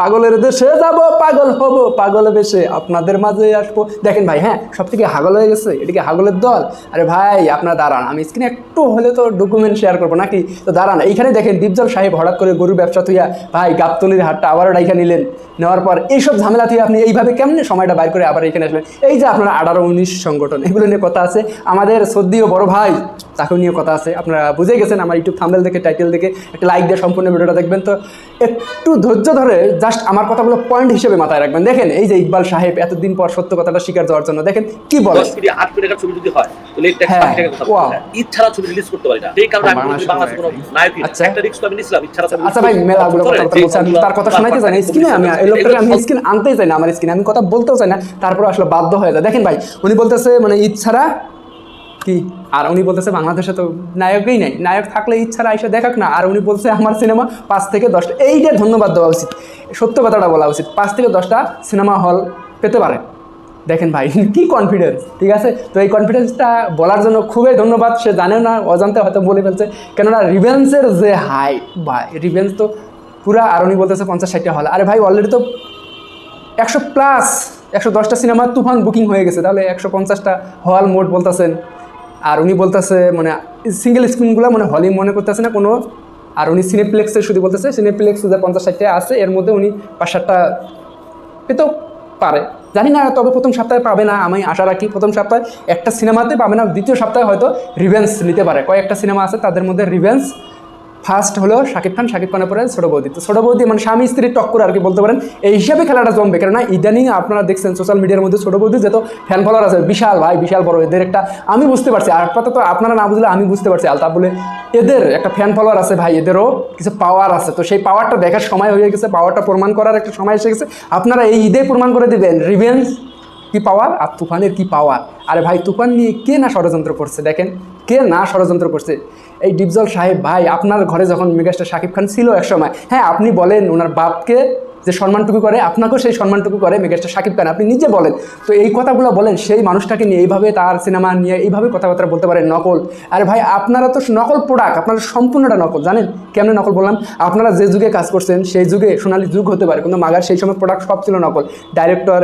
পাগলের দেশে যাব, পাগল হব, পাগল বেশে আপনাদের মাঝে আসব। দেখেন ভাই হ্যাঁ সব থেকে হাগল হয়ে গেছে, এদিকে হাগলের দল। আরে ভাই, আপনারা দাঁড়ান, আমি স্ক্রিনে একটু হলে তো ডকুমেন্ট শেয়ার করব নাকি? তো দাঁড়ান, এইখানে দেখেন দীপজল সাহেব হঠাৎ করে গরুর ব্যবসা থুইয়া, ভাই, গাবতলির হাটটা আবারও ডাইখা নিলেন। নেওয়ার পর এইসব ঝামেলা থেকে আপনি এইভাবে কেমনে সময়টা বাইর করে আবার এখানে আসলেন? এই যে আপনার আঠারো উনিশ সংগঠন, এগুলো নিয়ে কথা আছে। আমাদের সদ্যীয় বড় ভাই, তাকেও নিয়ে কথা আছে। আপনারা বুঝে গেছেন আমার ইউটিউব থাম্বেল দেখে টাইটেল দেখে, একটা লাইক দিয়ে সম্পূর্ণ ভিডিওটা দেখবেন। তো একটু ধৈর্য ধরে জাস্ট আমার কথাগুলো পয়েন্ট হিসেবে মাথায় রাখবেন। দেখেন এই যে ইকবাল সাহেব এতদিন পর সত্য কথাটা স্বীকার দেওয়ার জন্য দেখেন কি বলে? দশ আট কোটি টাকার ছবি যদি হয় তাহলে হ্যাঁ, ছবি। রিলিজ করতে পারি না। এই কারণে আমি কোনো আচ্ছা। একটা রিস্ক আমি নিছিলাম ঈদ আচ্ছা ভাই মেলাগুলো কথা তার কথা শোনাইতে চাই না স্ক্রিনে আমি এই লোকটাকে আমি স্ক্রিন আনতেই চাই না আমার স্ক্রিনে আমি কথা বলতেও চাই না তারপরে আসলে বাধ্য হয়ে যায়। দেখেন ভাই উনি বলতেছে মানে ছাড়া কি? আর উনি বলতেছে বাংলাদেশে তো নায়কই নাই। নায়ক থাকলে ছাড়া এসে দেখাক না। আর উনি বলছে, আমার সিনেমা পাঁচ থেকে দশটা এইটা ধন্যবাদ দেওয়া উচিত। সত্য কথাটা বলা উচিত। পাঁচ থেকে দশটা সিনেমা হল পেতে পারে। দেখেন ভাই, কি কনফিডেন্স ঠিক আছে? তো এই কনফিডেন্সটা বলার জন্য খুবই ধন্যবাদ। সে জানে না, অজান্তে হয়তো বলে ফেলছে। কেননা রিভেন্সের যে হাই ভাই রিভেন্স তো পুরা, আর উনি বলতেছে পঞ্চাশ ষাটটা হল। আরে ভাই অলরেডি তো একশো প্লাস একশো দশটা সিনেমা তুফান বুকিং হয়ে গেছে। তাহলে একশো পঞ্চাশটা হল মোট বলতেছেন। আর উনি বলতেছে মানে সিঙ্গেল স্ক্রিনগুলো মানে হলি মনে করতেছে না কোনো, আর উনি সিনেপ্লেক্সের শুধু বলতেছে সিনেপ্লেক্স যে পঞ্চাশ ষাটটা আছে, এর মধ্যে উনি পাঁচ সাতটা পেতেও পারে। জানি না, তবে প্রথম সপ্তাহে পাবে না, আমি আশা রাখি প্রথম সপ্তাহে। একটা সিনেমাতে পাবে না, দ্বিতীয় সপ্তাহে হয়তো রিভেন্স নিতে পারে। কয়েকটা সিনেমা আছে, তাদের মধ্যে রিভেন্স ফার্স্ট হলো শাকিব খান, শাকিব খানের পরে ছোটো বৌদি। তো ছোটো বৌদি মানে স্বামী স্ত্রীর টক্কর আর কি বলতে পারেন। এই হিসাবে খেলাটা জমবে। কেননা ইদানিং আপনারা দেখছেন সোশ্যাল মিডিয়ার মধ্যে ছোটো বৌদি যেহেতু ফ্যান ফলোয়ার আছে, বিশাল ভাই, বিশাল বড় এদের একটা, আমি বুঝতে পারছি। আর আপাতত আপনারা না বুঝলে আমি বুঝতে পারছি। আলতা বলে এদের একটা ফ্যান ফলোয়ার আছে ভাই, এদেরও কিছু পাওয়ার আছে। তো সেই পাওয়ারটা দেখার সময় হয়ে গেছে পাওয়ারটা প্রমাণ করার একটা সময় এসে গেছে। আপনারা এই ঈদে প্রমাণ করে দেবেন। রিভেন্স কি পাওয়ার? আর তুফানের কি পাওয়ার? আরে ভাই, তুফান নিয়ে কে না ষড়যন্ত্র করছে দেখেন? কে না ষড়যন্ত্র করছে? এই ডিপজল সাহেব, ভাই, আপনার ঘরে যখন মেগাস্টার শাকিব খান ছিল একসময় হ্যাঁ আপনি বলেন ওনার বাপকে যে সম্মানটুকু করে, আপনাকেও সেই সম্মানটুকু করে মেগাস্টার শাকিব খান। আপনি নিজে বলেন। তো এই কথাগুলো বলেন, সেই মানুষটাকে নিয়ে এইভাবে তার সিনেমা নিয়ে এইভাবে কথাবার্তা বলতে পারেন নকল। আরে ভাই, আপনারা তো নকল প্রোডাক্ট আপনারা সম্পূর্ণটা নকল, জানেন? কেমনে নকল বললাম? আপনারা যে যুগে কাজ করছেন, সেই যুগে, সোনালি যুগ হতে পারে, কিন্তু মাগার সেই সময় প্রোডাক্ট সব ছিল নকল। ডাইরেক্টর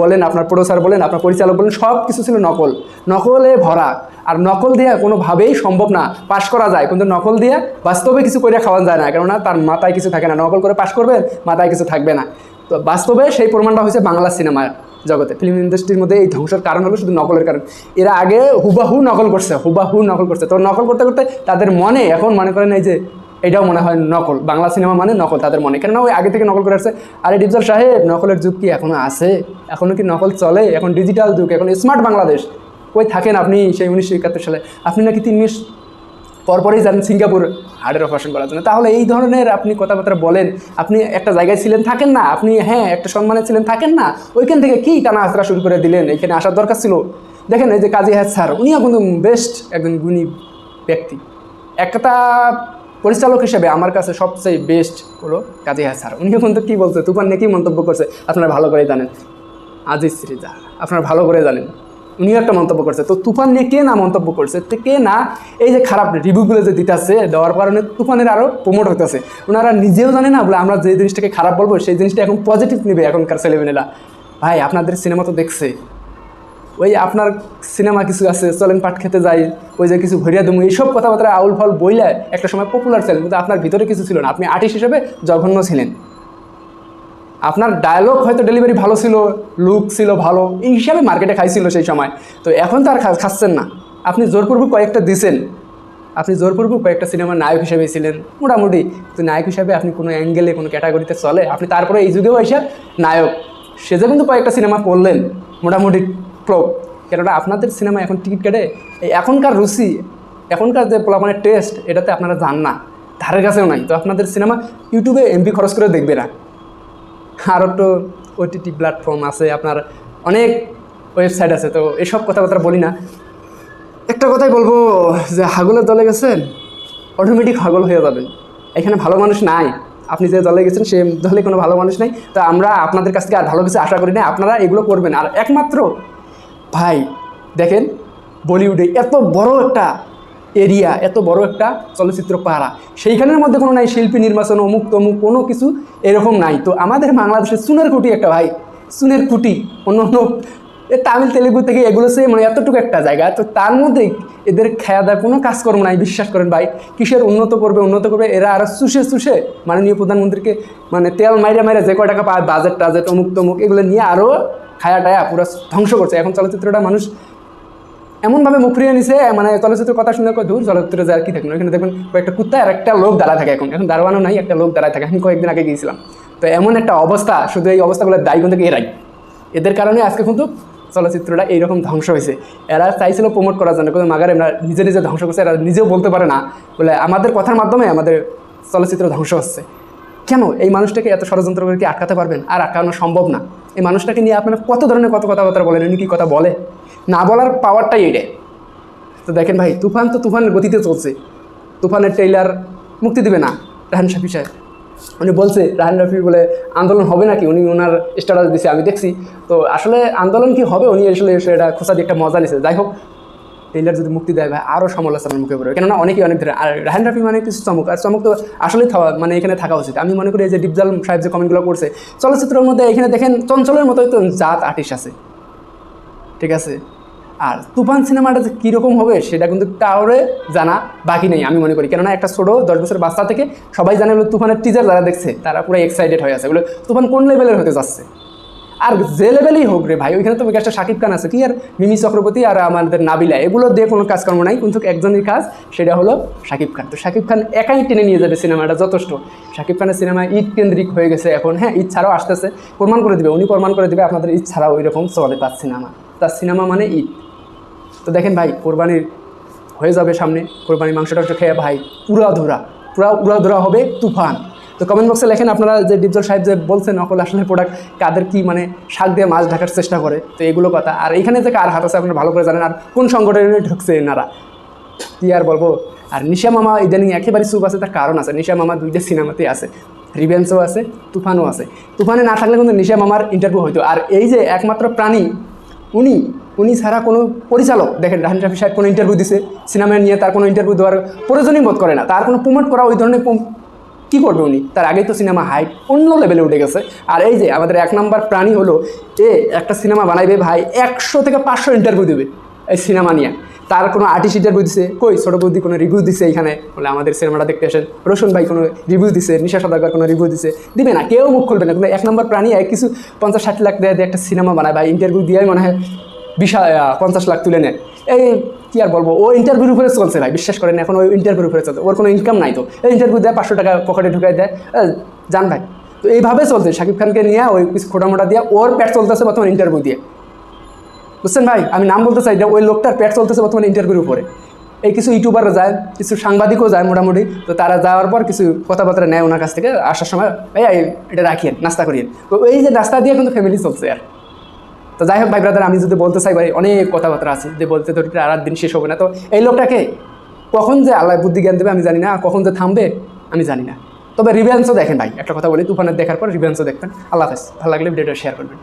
বলেন, আপনার প্রডিউসার বলেন, আপনার পরিচালক বলেন, সব কিছু ছিল নকল। নকলে ভরা। আর নকল দিয়ে কোনোভাবেই সম্ভব না, পাশ করা যায়। কিন্তু নকল দিয়ে বাস্তবে কিছু করে খাওয়া যায় না, কেননা তার মাথায় কিছু থাকে না। নকল করে পাশ করবেন, মাথায় কিছু থাকবে না। তো বাস্তবে সেই প্রমাণটা হয়েছে বাংলা সিনেমার জগতে। ফিল্ম ইন্ডাস্ট্রির মধ্যে এই ধ্বংসের কারণ হলো শুধু নকলের কারণ। এরা আগে হুবাহু নকল করছে, হুবাহু নকল করছে। তো নকল করতে করতে তাদের মনে এখন মনে করেন এই যে এটাও মনে হয় নকল। বাংলা সিনেমা মানে নকল, তাদের মনে। কেননা ওই আগে থেকে নকল করে আসছে। আরে ডিপজল সাহেব, নকলের যুগ কি এখনও আছে? এখনও কি নকল চলে? এখন ডিজিটাল যুগ, এখন স্মার্ট বাংলাদেশ। কই থাকেন আপনি সেই উনিশশো একাত্তর সালে? আপনি নাকি তিন মাস পরপরই যান সিঙ্গাপুর হার্টের অপারেশন করার জন্য। তাহলে এই ধরনের আপনি কথাবার্তা বলেন, আপনি একটা জায়গায় ছিলেন, থাকেন না, আপনি হ্যাঁ একটা সম্মানে ছিলেন, থাকেন না, ওইখান থেকে কী টানা আশ্রা শুরু করে দিলেন? এখানে আসার দরকার ছিল? দেখেন এই যে কাজী হায়াত স্যার, উনিও কিন্তু বেস্ট একজন গুণী ব্যক্তি। একটা পরিচালক হিসেবে আমার কাছে সবচেয়ে বেস্ট হলো কাজী হায়াত স্যার। উনিও কিন্তু কী বলছে, তুফান নিয়ে কী মন্তব্য করছে, আপনারা ভালো করে জানেন। আজিজ শ্রীজা, আপনারা ভালো করে জানেন। উনিও একটা মন্তব্য করছে। তো তুফান নিয়ে কে না মন্তব্য করছে? তো কে না এই যে খারাপ রিভিউগুলো যে দিতেছে, দেওয়ার কারণে তুফানের আরও প্রমোট হতেছে ওনারা নিজেও জানে না, বলে আমরা যে জিনিসটাকে খারাপ বলব, সেই জিনিসটা এখন পজিটিভ নেবে এখনকার ছেলেমেয়েরা। ভাই, আপনাদের সিনেমা তো দেখছে। ওই আপনার সিনেমা কিছু আছে, চলেন পাট খেতে যাই, ওই যে কিছু ভরিয়া দমু, এইসব কথাবার্তা আউল ফল বইলে একটা সময় পপুলার ছিলেন, কিন্তু আপনার ভিতরে কিছু ছিল না। আপনি আর্টিস্ট হিসেবে জঘন্য ছিলেন। আপনার ডায়লগ হয়তো ডেলিভারি ভালো ছিল লুক ছিল ভালো, এই হিসাবে মার্কেটে খাইছিল সেই সময়। তো এখন তো আর খাচ্ছেন না। আপনি জোরপূর্বক কয়েকটা দিছেন। আপনি জোরপূর্বক কয়েকটা সিনেমার নায়ক হিসেবে ছিলেন। মোটামুটি তো নায়ক হিসাবে আপনি কোনো অ্যাঙ্গেলে কোনো ক্যাটাগরিতে চলে। আপনি তারপরে এই যুগেও এসে নায়ক। সেজে কিন্তু কয়েকটা সিনেমা করলেন। মোটামুটি প্রো কেননা আপনাদের সিনেমা এখন টিকিট কেটে এখনকার রুচি, এখনকার যে পোলাপানের টেস্ট এটাতে আপনারা যান না। ধারের কাছেও নাই। তো আপনাদের সিনেমা ইউটিউবে এমবি খরচ করে দেখবে না। আরও তো ওটিটি প্ল্যাটফর্ম আছে, আপনার অনেক ওয়েবসাইট আছে, তো এসব কথাবার্তা বলি না। একটা কথাই বলব যে হাগলের দলে গেছেন অটোমেটিক হাগল হয়ে যাবেন। এখানে ভালো মানুষ নাই। আপনি যে দলে গেছেন সে দলে কোনো ভালো মানুষ নাই। তো আমরা আপনাদের কাছ থেকে আর ভালো কিছু আশা করি না, আপনারা এগুলো করবেন। আর একমাত্র, ভাই, দেখেন, বলিউডে এত বড় একটা এরিয়া, এত বড় একটা চলচ্চিত্র পাড়া। সেইখানের মধ্যে কোনো নাই শিল্পী, নির্বাচন, অমুক তমুক, কোনো কিছু এরকম নাই। তো আমাদের বাংলাদেশের সুনের কুটি একটা ভাই, সুনের কুটি অন্য অন্য, এ তামিল, তেলেগু থেকে এগুলো সে মানে এতটুকু একটা জায়গা। তো তার মধ্যে এদের খেয়া কোনো কাজকর্ম নাই, বিশ্বাস করেন ভাই। কিসের উন্নত করবে উন্নত করবে, এরা আরও চুষে চুষে মাননীয় প্রধানমন্ত্রীকে মানে তেল মাইরে মাইরে যে কয় টাকা পায় বাজেট টাজেট অমুক তমুক, এগুলো নিয়ে আরও খায়া টায়া পুরো ধ্বংস করছে। এখন চলচ্চিত্রটা মানুষ এমনভাবে মুখ ফিরিয়ে নিছে মানে চলচ্চিত্রের কথা শুনে দূর চলচ্চিত্রে যার কি থাকল এখানে দেখবেন কয়েকটা কুত্তা আর একটা লোক দাঁড়ায় থাকে এখন। এখন দাঁড়ানো নাই, একটা লোক দাঁড়ায় থাকে। আমি কয়েকদিন আগে গিয়েছিলাম। তো এমন একটা অবস্থা, শুধু এই অবস্থাগুলো দায়ী কিন্তু এরাই। এদের কারণে আজকে কিন্তু চলচ্চিত্রটা এইরকম ধ্বংস হয়েছে। এরা চাইছিল প্রমোট করার জন্য, কিন্তু মাগার এরা নিজে নিজে ধ্বংস করছে, এরা নিজেও বলতে পারে না। বলে আমাদের কথার মাধ্যমে আমাদের চলচ্চিত্র ধ্বংস হচ্ছে। কেন? এই মানুষটাকে এত ষড়যন্ত্র করে কি আটকাতে পারবেন? আর আটকানো সম্ভব না। এই মানুষটাকে নিয়ে আপনারা কত ধরনের কত কথাবার্তা বলেন, উনি কি কথা বলে? বলার পাওয়ারটাই এটাই তো দেখেন ভাই, তুফান তো তুফানের গতিতে চলছে। তুফানের ট্রেইলার মুক্তি দিবে না রাহান শাফি সাহেব। উনি বলছে, রাহান রফি বলে, আন্দোলন হবে নাকি? উনি ওনার স্ট্যাটাস দিছে, আমি দেখছি। তো আসলে আন্দোলন কি হবে? উনি আসলে এটা খোঁচা দিয়ে একটা মজা নিছে। যাই হোক ট্রেলার যদি মুক্তি দেয় ভাই আরও সমালোচনার মুখে পড়বে। কেননা অনেকেই অনেক ধরে আর রাহান রাফি মানে কিছু চমক। আর চমক তো আসলেই থাকা মানে এখানে থাকা উচিত। আমি মনে করি এই যে ডিপজাল সাহেব যে কমেন্টগুলো করছে, চলচ্চিত্রের মধ্যে এখানে দেখেন চঞ্চলের মতোই তো জাত আর্টিস্ট আছে। ঠিক আছে? আর তুফান সিনেমাটা যে কীরকম হবে সেটা কিন্তু কাউরে জানা বাকি নেই, আমি মনে করি। কেননা একটা ছোটো দশ বছর বাচ্চা থেকে সবাই জানে বলে তুফানের টিজার যারা দেখছে, তারা পুরো এক্সাইটেড হয়ে আছে। বলে, তুফান কোন লেভেলের হতে যাচ্ছে? আর যে লেভেলেই হোক রে ভাই, ওইখানে তো একটা শাকিব খান আছে। কি আর মিমি চক্রবর্তী আর আমাদের নাবিলা এগুলো দিয়ে কোনো কাজকর্ম নাই। কিন্তু একজনের কাজ, সেটা হলো শাকিব খান। তো শাকিব খান একাই টেনে নিয়ে যাবে সিনেমাটা যথেষ্ট। শাকিব খানের সিনেমা ঈদ কেন্দ্রিক হয়ে গেছে এখন। হ্যাঁ ঈদ ছাড়াও আসতেছে। প্রমাণ করে দিবে, উনি প্রমাণ করে দেবে, আপনাদের ঈদ ছাড়াও ওই রকম চলে তার সিনেমা। তার সিনেমা মানে ঈদ। তো দেখেন ভাই, কোরবানির হয়ে যাবে সামনে, কোরবানির মাংস টাংস খেয়ে ভাই, পুরা ধরা, পুরা উড়া ধরা হবে তুফান। তো কমেন্ট বক্সে লেখেন আপনারা যে ডিপজল সাহেব যে বলছেন নকল আসলে প্রোডাক্ট কাদের কি মানে শাক দিয়ে মাছ ঢাকার চেষ্টা করে, তো এগুলো কথা। আর এখানে যে কার হাত আছে আপনারা ভালো করে জানেন, আর কোন সংগঠনে ঢুকছে এনারা, কি আর বলব? আর নিশা মামা ইদানিং একেবারে চুপ আছে, তার কারণ আছে। নিশা মামা দুইটা সিনেমাতে আছে রিভেন্সও আছে, তুফানও আছে। তুফানে না থাকলে কিন্তু নিশা মামার ইন্টারভিউ হইতো। আর এই যে একমাত্র প্রাণী উনি উনি ছাড়া কোনো পরিচালক, দেখেন রাহান রাফি সাহেব কোনো ইন্টারভিউ দিছে সিনেমা নিয়ে তার কোনো ইন্টারভিউ দেওয়ার প্রয়োজনই বোধ করে না, তার কোনো প্রমোট করা ওই ধরনের কী করবে উনি? তার আগেই তো সিনেমা হাইট অন্য লেভেলে উঠে গেছে। আর এই যে আমাদের এক নম্বর প্রাণী হলো, এ একটা সিনেমা বানাইবে ভাই একশো থেকে পাঁচশো ইন্টারভিউ দেবে এই সিনেমা নিয়ে। তার কোনো আর্টিস্ট ইন্টারভিউ দিছে, কই, ছোটো বৌদি কোনো রিভিউ দিছে এখানে? বলে আমাদের সিনেমাটা দেখতে আসেন। রোশন ভাই কোনো রিভিউ দিছে? নিশা সদাগর কোনো রিভিউ দিছে? দিবে না, কেউ মুখ খুলবে না। কিন্তু এক নম্বর প্রাণী, এক কিছু পঞ্চাশ ষাট লাখ দেয় একটা সিনেমা বানায় বা ইন্টারভিউ দিয়ে মনে হয় বিশাল পঞ্চাশ লাখ তুলে নেয়। এই কি আর বলব, ও ইন্টারভিউর উপরে চলছে ভাই, বিশ্বাস করেন, এখন ওই ইন্টারভিউর উপরে চলছে। ওর কোনো ইনকাম নাই তো। এই ইন্টারভিউ দেয়, পাঁচশো টাকা পকেটে ঢুকাই দেয়। জান ভাই। তো এইভাবে চলছে। শাকিব খানকে নিয়ে ওই কিছু খোটা মোটা দিয়ে ওর প্যাট চলতেছে বর্তমানে ইন্টারভিউ দিয়ে। বুঝছেন ভাই? আমি নাম বলতে চাই যে ওই লোকটার পেট চলতেছে বর্তমানে ইন্টারভিউর উপরে। এই কিছু ইউটিউবাররা যায় কিছু সাংবাদিকও যায় মোটামুটি তো তারা যাওয়ার পর কিছু কথাবার্তা নেয় ওনার কাছ থেকে আসার সময় এই, এটা রাখিয়েন নাস্তা করিয়েন। তো এই যে নাস্তা দিয়ে কিন্তু ফ্যামিলি চলছে আর। তো যাই হোক ভাই ব্রাদার আমি যদি বলতে চাই ভাই অনেক কথাবার্তা আছে। যে বলতে তো আর দিন শেষ হবে না। তো এই লোকটাকে কখন যে আল্লাহ বুদ্ধি জ্ঞান দেবে আমি জানি না কখন যে থামবে আমি জানি না। তবে রিভেন্সও দেখেন ভাই। একটা কথা বলি তুফানের দেখার পর রিভেন্সও দেখবেন। আল্লাহ হাফেজ। ভালো লাগলে ভিডিওটা শেয়ার করবেন।